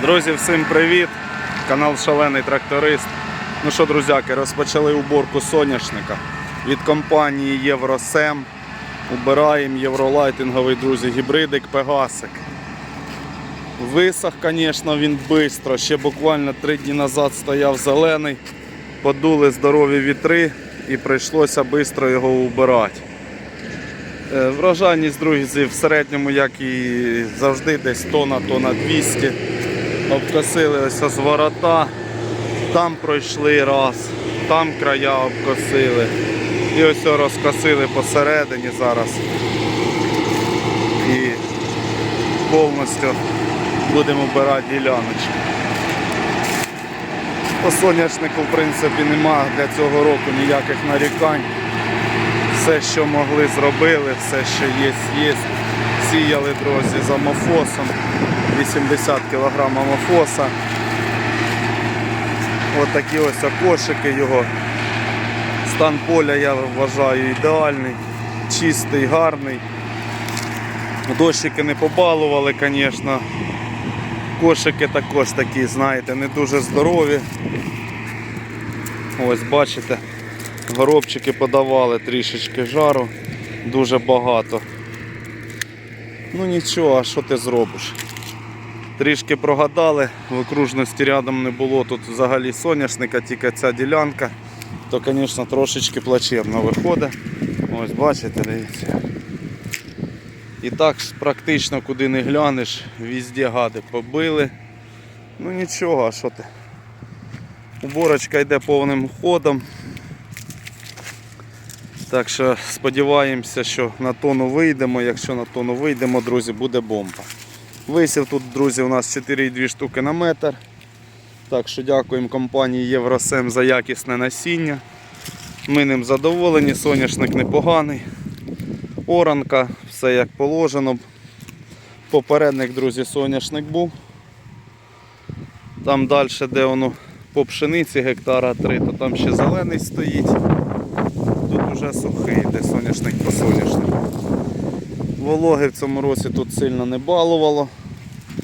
Друзі, всім привіт! Канал Шалений Тракторист. Ну що, друзяки, розпочали уборку соняшника від компанії Євросем. Убираємо євролайтинговий, друзі, гібридик Пегасик. Висох, звісно, він швидко. Ще буквально три дні назад стояв зелений. Подули здорові вітри і прийшлося швидко його убирати. Е, Врожайність, друзі, в середньому, як і завжди, десь тона, тона 200. Обкосили ось з ворота, там пройшли раз, там края обкосили. І ось розкосили посередині зараз. І повністю будемо вбирати діляночку. По соняшнику, в принципі, нема для цього року ніяких нарікань. Все, що могли, зробили, все, що є, є. Сіяли, друзі, з амофосом. 80 кг амофоса. Ось такі ось окошики його. Стан поля я вважаю ідеальний, чистий, гарний. Дощики не побалували, звісно. Кошики також такі, знаєте, не дуже здорові. Ось бачите, горобчики подавали трішечки жару, дуже багато. Ну нічого, а що ти зробиш? Трішки прогадали, в окружності рядом не було тут взагалі соняшника, тільки ця ділянка, то, звісно, трошечки плачевно виходить. Ось бачите, дивіться. І так практично куди не глянеш, везде гади побили. Ну нічого, а що ти? Уборочка йде повним ходом. Так що сподіваємося, що на тону вийдемо. Якщо на тону вийдемо, друзі, буде бомба. Висів тут, друзі, у нас 4,2 штуки на метр. Так що дякуємо компанії Євросем за якісне насіння. Ми ним задоволені, соняшник непоганий. Оранка, все як положено. Попередник, друзі, соняшник був. Там далі, де воно по пшениці гектара 3, то там ще зелений стоїть. Вже сухий, де соняшник по соняшнику. Вологи в цьому році тут сильно не балувало,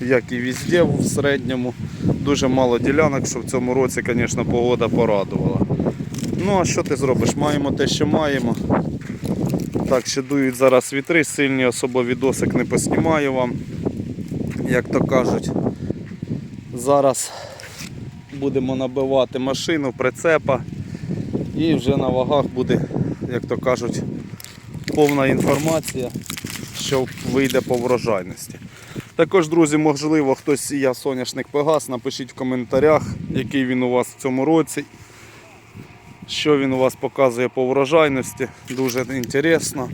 як і везде в середньому. Дуже мало ділянок, що в цьому році, звісно, погода порадувала. Ну а що ти зробиш? Маємо те, що маємо. Так, ще дують зараз вітри сильні, особо відосик не поснімаю вам. Як то кажуть, зараз будемо набивати машину, прицепа і вже на вагах буде, як то кажуть, повна інформація, що вийде по врожайності. Також, друзі, можливо, хтось сіяв соняшник Пегас, напишіть в коментарях, який він у вас в цьому році, що він у вас показує по врожайності. Дуже інтересно,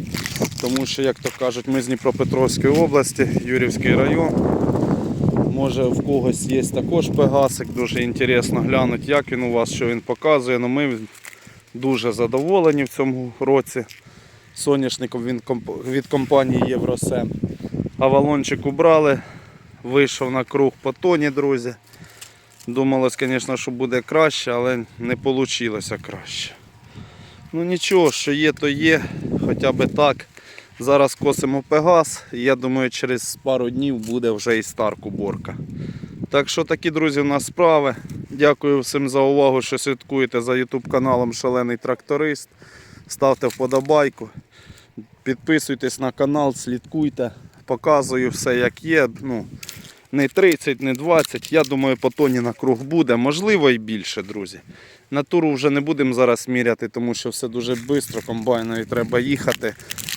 тому що, як то кажуть, ми з Дніпропетровської області, Юрівський район. Може в когось є також пегасик, дуже інтересно глянути, як він у вас, що він показує. Ну, ми дуже задоволені в цьому році. Соняшником він від компанії Євросем. Авалончик убрали, вийшов на круг по тоні, друзі. Думалось, звісно, що буде краще, але не вийшло краще. Ну нічого, що є, то є, хоча б так. Зараз косимо Пегас, і я думаю, через пару днів буде вже і старк уборка. Так що такі, друзі, у нас справи. Дякую всім за увагу, що слідкуєте за YouTube каналом Шалений Тракторист. Ставте вподобайку, підписуйтесь на канал, слідкуйте, показую все як є. Ну, не 30, не 20. Я думаю, по тоні на круг буде. Можливо і більше, друзі. На туру вже не будемо зараз міряти, тому що все дуже швидко, комбайною треба їхати.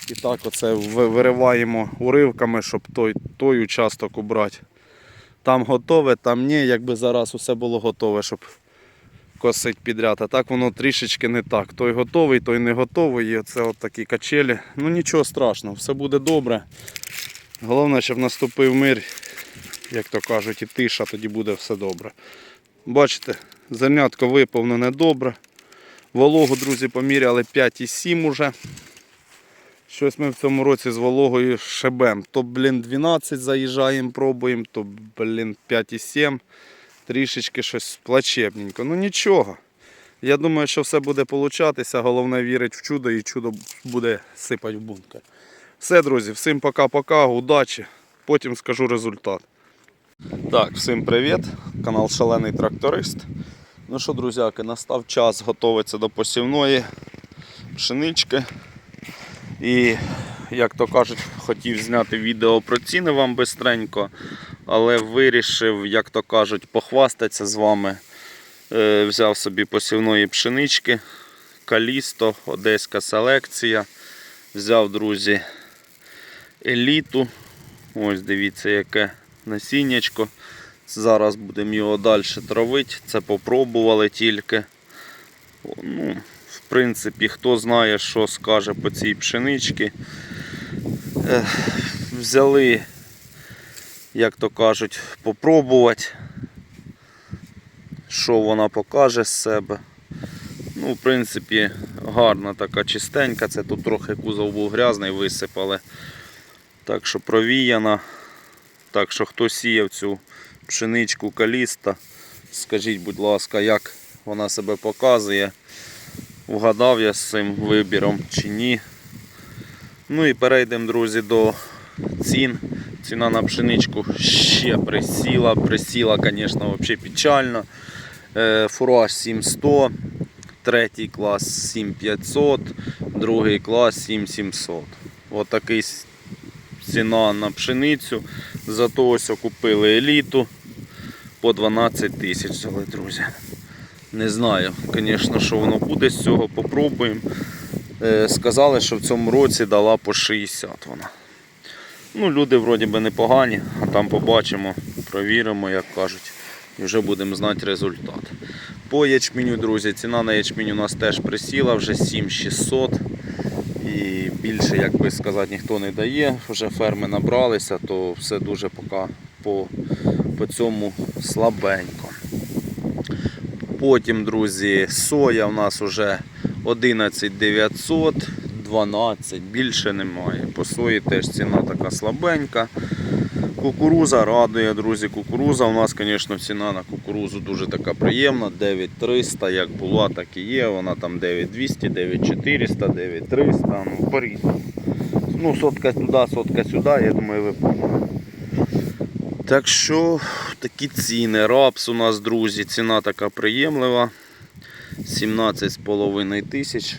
І так оце вириваємо уривками, щоб той, той участок убрати. Там готове, там ні, якби зараз усе було готове, щоб косить підряд. А так воно трішечки не так. Той готовий, той не готовий. І оце от такі качелі. Ну нічого страшного, все буде добре. Головне, щоб наступив мир, як то кажуть, і тиша, тоді буде все добре. Бачите, зернятко виповнене добре. Вологу, друзі, поміряли 5,7 уже. Щось ми в цьому році з вологою шебем. То, блін, 12 заїжджаємо, пробуємо, то, блін, 5,7. Трішечки щось плачебненько. Ну нічого. Я думаю, що все буде получатися. Головне вірити в чудо і чудо буде сипати в бункер. Все, друзі, всім пока-пока, удачі. Потім скажу результат. Так, всім привіт! Канал Шалений Тракторист. Ну що, друзяки, настав час готуватися до посівної пшенички. І, як то кажуть, хотів зняти відео про ціни вам бистренько, але вирішив, як то кажуть, похвастатися з вами. Е, взяв собі посівної пшенички, Калісто, Одеська селекція. Взяв, друзі, еліту. Ось дивіться, яке насіннячко. Зараз будемо його далі травити. Це попробували тільки. Ну, в принципі, хто знає, що скаже по цій пшеничці. Взяли, як то кажуть, попробувати, що вона покаже з себе. Ну, в принципі, гарна така чистенька. Це тут трохи кузов був грязний, висипали. Так що провіяна. Так що хто сіяв цю пшеничку каліста, скажіть, будь ласка, як вона себе показує. Вгадав я з цим вибіром чи ні. Ну і перейдемо, друзі, до цін. Ціна на пшеничку ще присіла. Присіла, звісно, взагалі печально. Е, Фураж 7100, третій клас 7500, другий клас 7700. Отакий с- ціна на пшеницю. Зато ось купили еліту по 12 тисяч друзі. Не знаю, звісно, що воно буде з цього, попробуємо. Е, Сказали, що в цьому році дала по 60 вона. Ну, люди вроді би непогані, а там побачимо, провіримо, як кажуть, і вже будемо знати результат. По ячменю, друзі, ціна на ячмінь у нас теж присіла, вже 7600. І більше, як би сказати, ніхто не дає. Вже ферми набралися, то все дуже поки по, по цьому слабенько. Потім, друзі, соя у нас вже 11 900, 12, більше немає. По сої теж ціна така слабенька. Кукуруза радує, друзі. Кукуруза у нас, звісно, ціна на кукурузу дуже така приємна. 9300, як була, так і є. Вона там 9200, 9400, 9300, ну по-різному. Ну, сотка туди, сотка сюди, я думаю, ви поняли. Так що такі ціни. Рапс у нас, друзі, ціна така приємлива. 17,5 тисяч.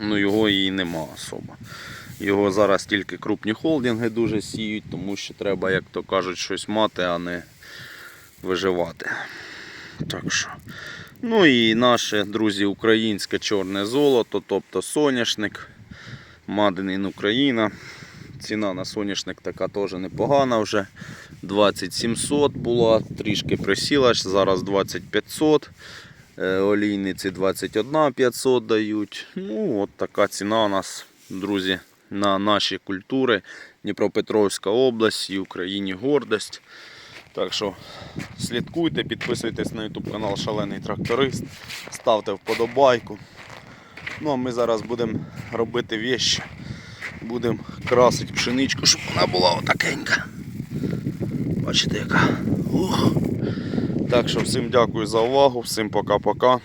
Ну, його і нема особо. Його зараз тільки крупні холдинги дуже сіють, тому що треба, як то кажуть, щось мати, а не виживати. Так що. Ну і наше, друзі, українське чорне золото, тобто соняшник, Маденін Україна. Ціна на соняшник така теж непогана вже. 2700 була, трішки присіла, зараз 2500. Е, Олійниці 21 500 дають. Ну, от така ціна у нас, друзі, на наші культури. Дніпропетровська область і Україні гордость. Так що слідкуйте, підписуйтесь на YouTube канал Шалений Тракторист, ставте вподобайку. Ну а ми зараз будемо робити вещі. Будемо красити пшеничку, щоб вона була отакенька. Бачите яка. Ух. Так що всім дякую за увагу, всім пока-пока.